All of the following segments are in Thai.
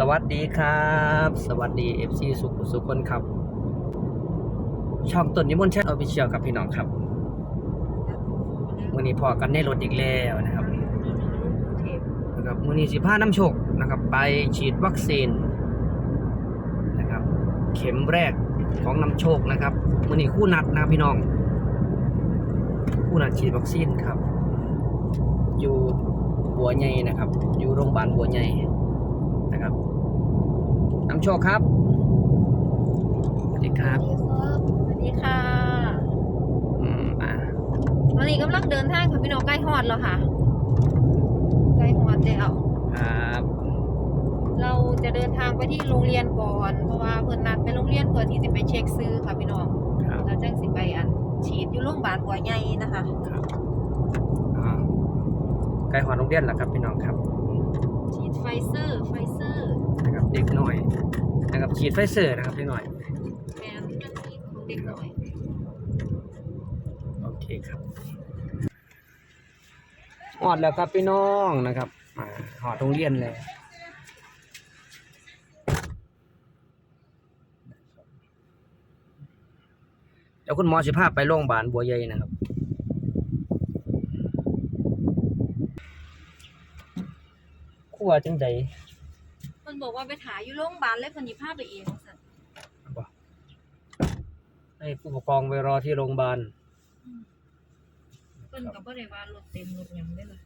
สวัสดีครับ สวัสดี FC สุขสุขคนครับ ช่องต้นนิมนต์แชทออฟฟิเชียลกับพี่น้องครับวันนี้พอกันในรถอีกแล้วนะครับนะครับวันนี้สิพาน้ำโชคนะครับ ไปฉีดวัคซีนนะครับ เข็มแรกของน้ำโชคนะครับวันนี้คู่นัดนะพี่น้อง คู่นัดฉีดวัคซีนครับ อยู่บัวใหญ่นะครับ อยู่โรงพยาบาลบัวใหญ่นะครับ น้ำโชคครับสวัสดีครับสวัสดีค่ะอืมอ่าวันนี้กำลังเดินทางค่ะพี่น้องใกล้ฮอดแล้วค่ะ ใกล้ฮอดแล้วครับเราจะเดินทางไปที่โรงเรียนก่อน เพราะว่าเพิ่นนัดไปโรงเรียนเพื่อที่จะไปเช็คซื้อค่ะพี่น้องครับแล้วจังสิไปอันฉีดอยู่โรงพยาบาลหัวใหญ่นะคะครับอ่าใกล้หอโรงเรียนแล้วครับพี่น้องครับ ฉีดไฟเซอร์ไฟเซอร์ นะครับเด็กหน่อยนะครับฉีดไฟเซอร์นะครับเด็กหน่อยแมนมันมีของเด็กหน่อยโอเคครับหอดแล้วครับพี่น้องนะครับมาหอดโรงเรียนเลยเดี๋ยวคุณหมอสิพาไปโรงพยาบาลบัวใหญ่นะครับครัวจังใด เพิ่นบอกว่าไปถ่ายอยู่โรงพยาบาลเลยเพิ่นหยิบภาพไปเองสั่นบ่ให้ผู้ปกครองไปรอที่โรงพยาบาลเพิ่นก็บ่ได้ว่ารถเต็มรถหยังเด้อล่ะ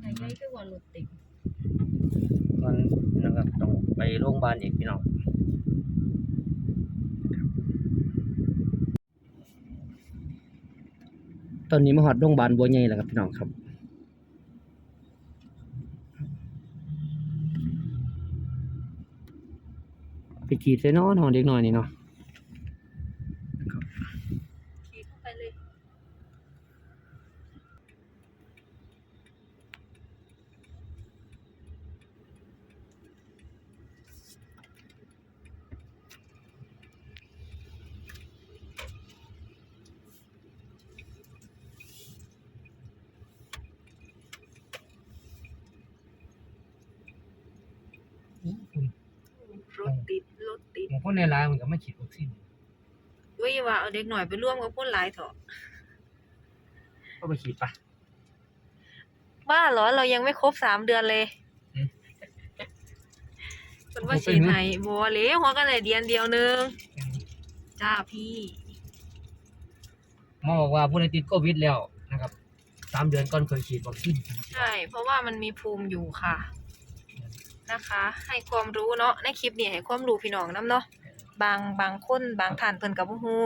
ไอ้ใหญ่คือว่ารถเต็มมันนะครับต้องไปโรงพยาบาลอีกพี่น้องตอนนี้มาหอดโรงพยาบาลบัวใหญ่แล้วครับพี่น้องครับ ไปขีดใส่เนอนหอเด็กหน่อยนี่เนาะ ขี่เข้าไปเลย รถติดรถติด บาง คนในร้านมันก็ไม่ฉีดวัคซีนเว้ยว่าเอาเด็กหน่อยไปร่วมกับคนหลายเถอะก็ไปฉีดปะบ้าเหรอเรายังไม่ครบสามเดือนเลยอืมคนว่าฉีดไหนบัวเลยหัวก็เลยเดือนเดียวนึงจ้าพี่หมอบอกว่าผู้ใดติดโควิดแล้วนะครับสามเดือนก่อนเคยฉีดวัคซีนใช่ เพราะว่ามันมีภูมิอยู่ค่ะ นะคะ ให้ความรู้เนาะในคลิปนี้ให้ความรู้พี่น้องนํเนาะ บางบางคนบางท่านเพิ่นก็บ่ฮู้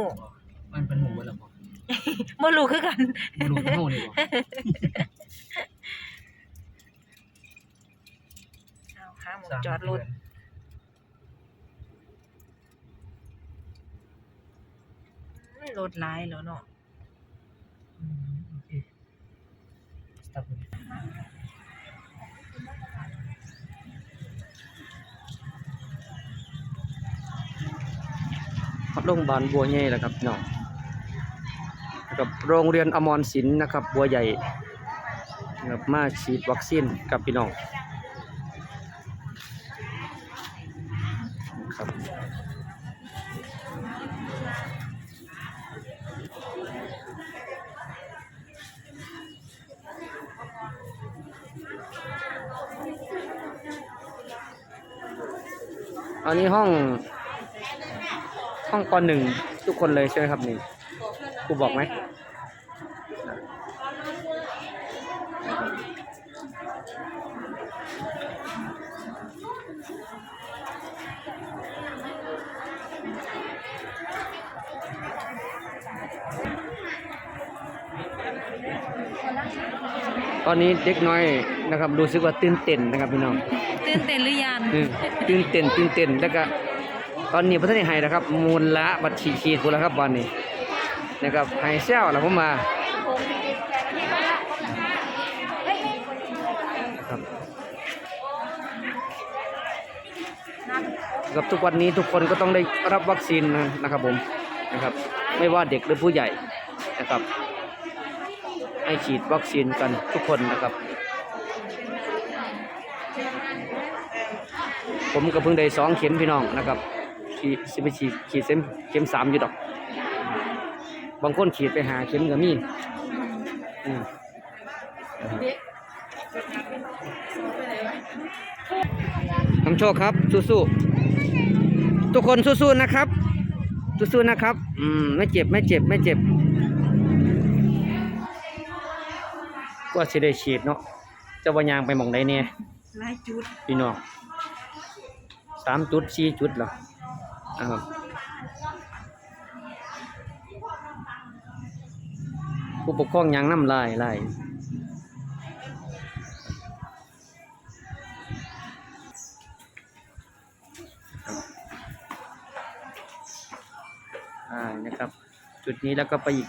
มันเป็นหมูเบดแล้วบ่บ่รู้คือกันบ่รู้ทั้งหมดนี่บ่เอาหาหมองจอดรถอืมรถหลายแล้วเนาะอืมโอเคสต็อปเโรงพยาบาลบัวใหญ่แหละครับพี่น้องกับโรงเรียนอมรศิลป์นะครับบัวใหญ่นะครับมาฉีดวัคซีนกับพี่น้องครับอันนี้ห้อง ห้องปหนึ่งทุกคนเลยใช่ไหมครับนี่ครูบอกไหมตอนนี้เด็กน้อยนะครับรู้สึกว่าตื่นเต้นนะครับพี่น้องตื่นเต้นหรือยังอืมตื่นเต้นตื่นเต้นแล้วก็ ตอนนี้พระท่านได้ให้นะครับมูลละบัตรฉีดฉีดพูแล้วครับวันนี้นะครับให้เซลแล้วผมมาครับกับทุกวันนี้ทุกคนก็ต้องได้รับวัคซีนนะครับผมนะครับไม่ว่าเด็กหรือผู้ใหญ่นะครับ ให้ฉีดวัคซีนกันทุกคนนะครับ ผมก็เพิ่งได้สองเข็มพี่น้องนะครับ ฉีดสิไปฉีดฉีดเข็มเข็มสามอยู่ดอก บางคนฉีดไปหาเข็มก็มีอืมน้ำโชคครับสู้ๆทุกคนสู้ๆนะครับสู้ๆนะครับ อืมไม่เจ็บไม่เจ็บไม่เจ็บก็สิได้ฉีดเนาะเจะว่ายางไปหมองใดเนี่ยหลายจุดพี่น้องสามจุดสี่จุดเหรอ อ่าครับผู้ปกครองยางน้ำลายลายอ่านะครับ จุดนี้แล้วก็ไปอีก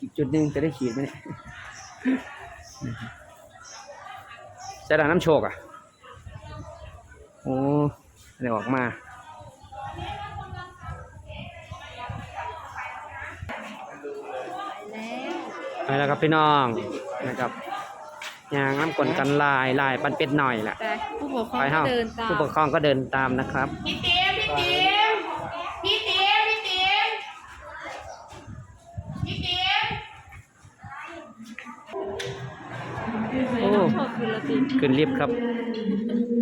อีกจุดหนึ่งจะได้ฉีดไหมเนี่ยจะด่าน้ำโชกอะ โอ้เดี๋ยวออกมา แล้วไปแล้วครับพี่น้องนะครับยางน้ำกลนกันลายลายปันเป็ดหน่อยแหละแต่ผู้ปกครองไปก็เฮาเดินตามผู้ปกครองก็เดินตามนะครับพี่ติ๋มพี่ติ๋มพี่ติ๋มพี่ติ๋มพี่ติ๋มโอ้ชอบคือละติขึ้นลิฟต์ครับ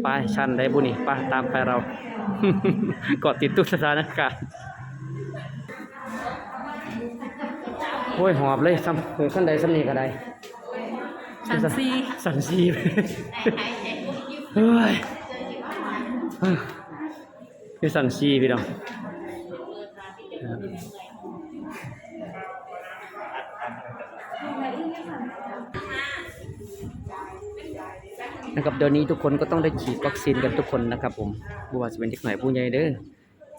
ไปชันได้บุนี่ไปตามไปเราเกาะติดทุกสถานการณ์ อ้ยหอบเลยซ้ำเฮ้ยขั้นใดซ้ำนี่ก็ได้สันซีสันซีเฮ้ยคือสันซีพี่น้องนะครับเดี๋ยวนี้ทุกคนก็ต้องได้ฉีดวัคซีนกันทุกคนนะครับ ผมบัวาจะเป็นเด็กหน่อยผู้ใหญ่เด้อ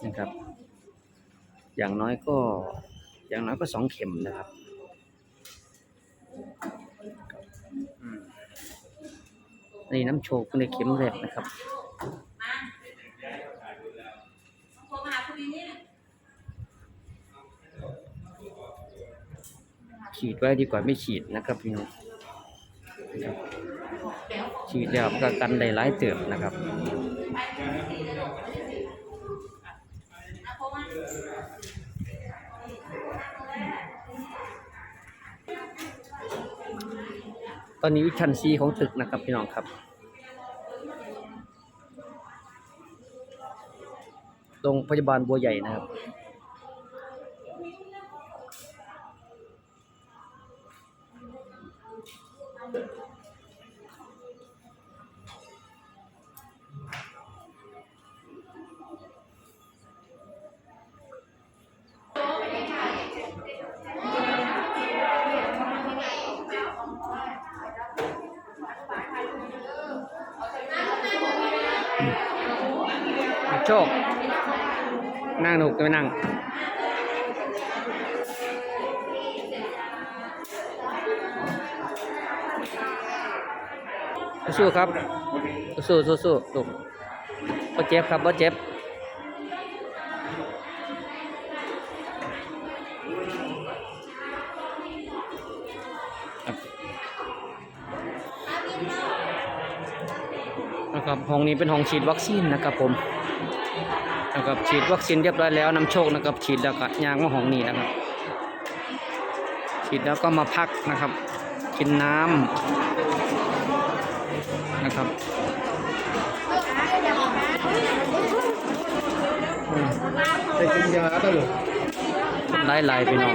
นะครับ อย่างน้อยก็ อย่างน้อยก็สองเข็มนะครับนี่น้ำโชกในเข็มแรกนะครับฉีดไว้ดีกว่าไม่ฉีดนะครับพี่น้องฉีดแล้วก็กันได้หลายเติบนะครับ ตอนนี้ชั้นซีของตึกนะครับพี่น้องครับ โรงพยาบาลบัวใหญ่นะครับ โชค นั่งหนุกจะไม่นั่ง สู้ครับ สู้สู้สู้ลูกบ่เจ็บครับบ่เจ็บนะครับห้องนี้เป็นห้องฉีดวัคซีนนะครับผม นะครับฉีดวัคซีนเรียบร้อยแล้วนำโชคนะครับฉีดแล้วก็ยางมาห้องนี้นะครับ ฉีดแล้วก็มาพักนะครับ กินน้ำนะครับจะกินยาตลอดไล่ไล่ไปน้อง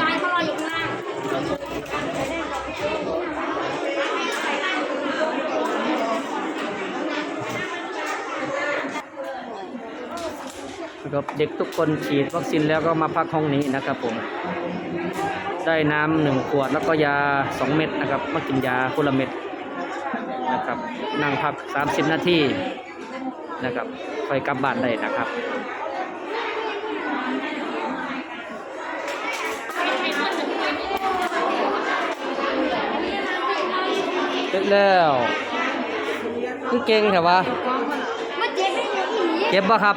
ยายเขารออยู่ข้างล่าง นะครับเด็กทุกคนฉีดวัคซีนแล้วก็มาพักห้องนี้นะครับผม ได้น้ำหนึ่งขวดแล้วก็ยาสองเม็ดนะครับมากินยาคนละเม็ดนะครับนั่งพักสามสิบนาทีนะครับค่อยกลับบ้านได้นะครับเสร็จแล้วคือเก่งแต่ว่ามาเจ็บไม่หนีเจ็บบ่ครับ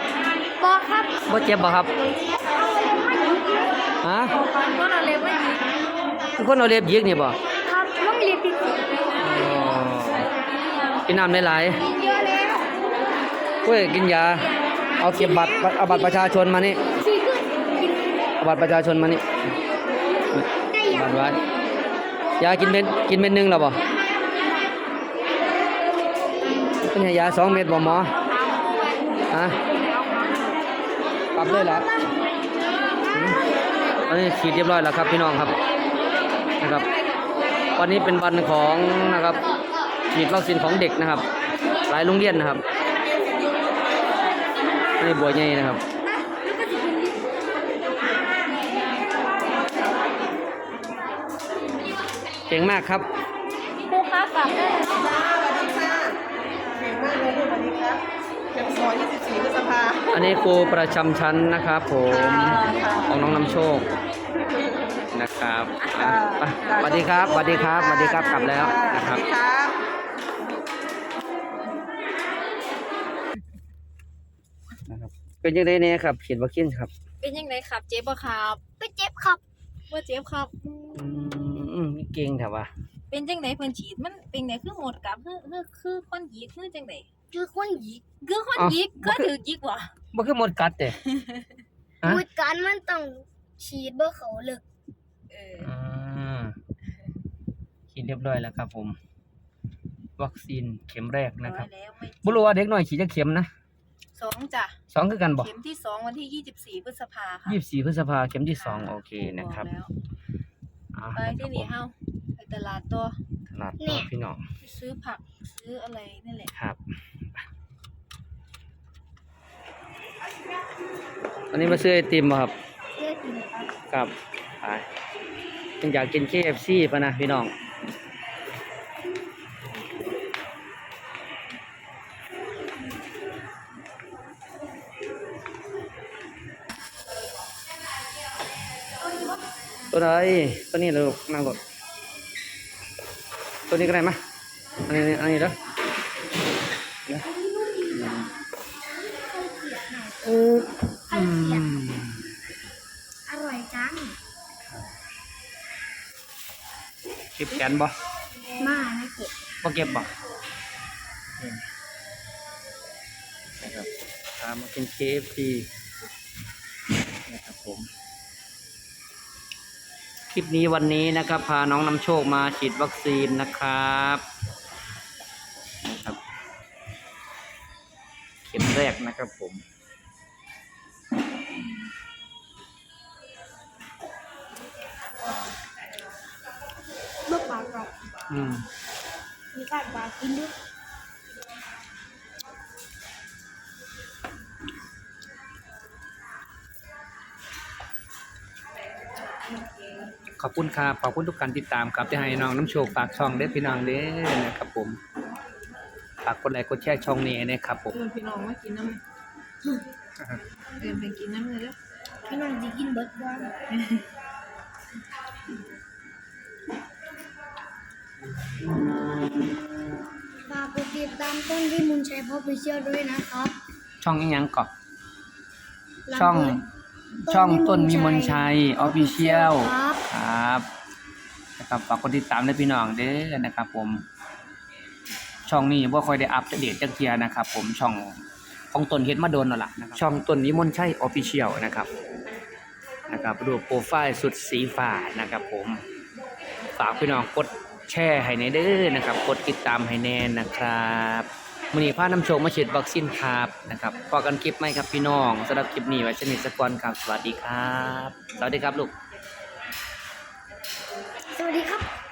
บอกครับบ่เจ็บบ่ครับเอาเลยไม่หนีฮะก็เราเล็บไม่ดีคือคนเอาเล็บยิกนี่บ่ครับน้องเรียนติดอ๋อกินน้ำหลายกินเยอะแล้วๆเว้ยกินยา เอาเก็บบัตรเอาบัตรประชาชนมานี่เอาบัตรประชาชนมานี่บัตรไว้ยากินเม็ดกินเม็ดหนึงแล้วบ่เป็นไงยาสองเม็ดบ่หมอฮะ กลับเลยเหรอหืมอันนี้ฉีดเรียบร้อยแล้วครับพี่น้องครับนะครับ วันนี้เป็นวันของนะครับฉีดวัคซีนของเด็กนะครับ หลายโรงเรียนนะครับนี่บัวใหญ่นะครับเก่งมากครับครูคะกลับได้แล้วเก่งมากเลยลูกวันนี้ครับ เข็มสองยี่สิบสี่พฤษภาอันนี้ครูประจำชั้นนะครับผมของน้องนำโชคนะครับอะไปสวัสดีครับสวัสดีครับสวัสดีครับกลับแล้วนะครับครับนะครับเป็นยังไงเนี่ยครับฉีดวัคซีนครับเป็นยังไงครับ เจ็บบ่ครับไปเจ็บครับ ว่าเจ็บครับ อืมมีเก่งแต่ว่าเป็นจังไดเพิ่นฉีดมันเป็นไงคือหมดกับคือคือคือคนหยิกคือจังได คือคนหยิกคือคนหยิกก็ถือหยิกว่ะบ่คือหมดกัดเด้ฮะพูดกันมันต้องฉีดเบอร์เขาเลึกเอออ่าฉีดเรียบร้อยแล้วครับ ผม วัคซีนเข็มแรกนะครับร้อยแล้วไม่บ่รู้ว่าเด็กน้อยฉีดจะเข็มนะสองจ้ะสองคือกันบ่เข็มที่สองวันที่ยี่สิบสี่พฤษภาค่ะยี่สิบสี่พฤษภาเข็มที่สองโอเคนะครับอกแล้วอ่าไปที่นี่เฮาไปตลาดตัว ตลาดต่อพี่น้องไปซื้อผักซื้ออะไรนั่นแหละ ครับ วันนี้มาซื้อไอติมบ่ครับเลือดอยู่ครับครับไปเป็นอยากกิน KFC ป่ะนะพี่น้องตัวไหนตัวนี้เลยลูกนั่งรถตัวนี้ก็ได้มอันนี้อันนี้เด้อ อืมอืมอร่อยจังเก็บแขนบ่มานะเก็บบ่เก็บบ่นะครับตามมาเป็น KFC นะครับผม คลิปนี้วันนี้นะครับ พาน้องนำโชคมาฉีดวัคซีนนะครับนะครับ เข็มแรกนะครับผม อืมมีการปลากินด้วยขอบคุณครับขอบคุณทุกการติดตามครับที่ให้น้องน้ำโชคฝากช่องเด้อพี่น้องเด้อนะครับผมฝากกดไลค์กดแชร์ช่องนี้นะครับผมเพื่อนพี่น้องมากินน้ำเดินไปกินน้ำเลยเด้อ พี่น้องจะกินเบิร์ดบ้าง ฝากกดติดตามต้นที่มุนชัยพ่อไปเชี่ยวด้วยนะครับ ช่องอีหยังก่อนหลัช่องเปิดช่องต้นมีมนชัยออฟฟิเชียลครับครับนะครับฝากกดติดตามด้วยพี่น้องเด้อนะครับ ผม ช่องนี้ว่าค่อยได้อัปเดตจักเทียนะครับ ผมช่องของต้นเฮ็ดมาโดนแล้วล่ะนะครับช่องต้นนิมนต์ชัยออฟฟิเชียลนะครับนะครับรูปโปรไฟล์สุดสีฟ้านะครับ ผมฝากพี่น้องกด แชร์ให้ในเด้อนะครับ กดติดตามให้แน่นะครับมือนี้พาน้ำโชคมาฉีดวัคซีนครับนะครับพอกันคลิปไหมครับพี่น้องสำหรับคลิปนี้ไว้ชนิดสกอนครับสวัสดีครับ สวัสดีครับลูก สวัสดีครับ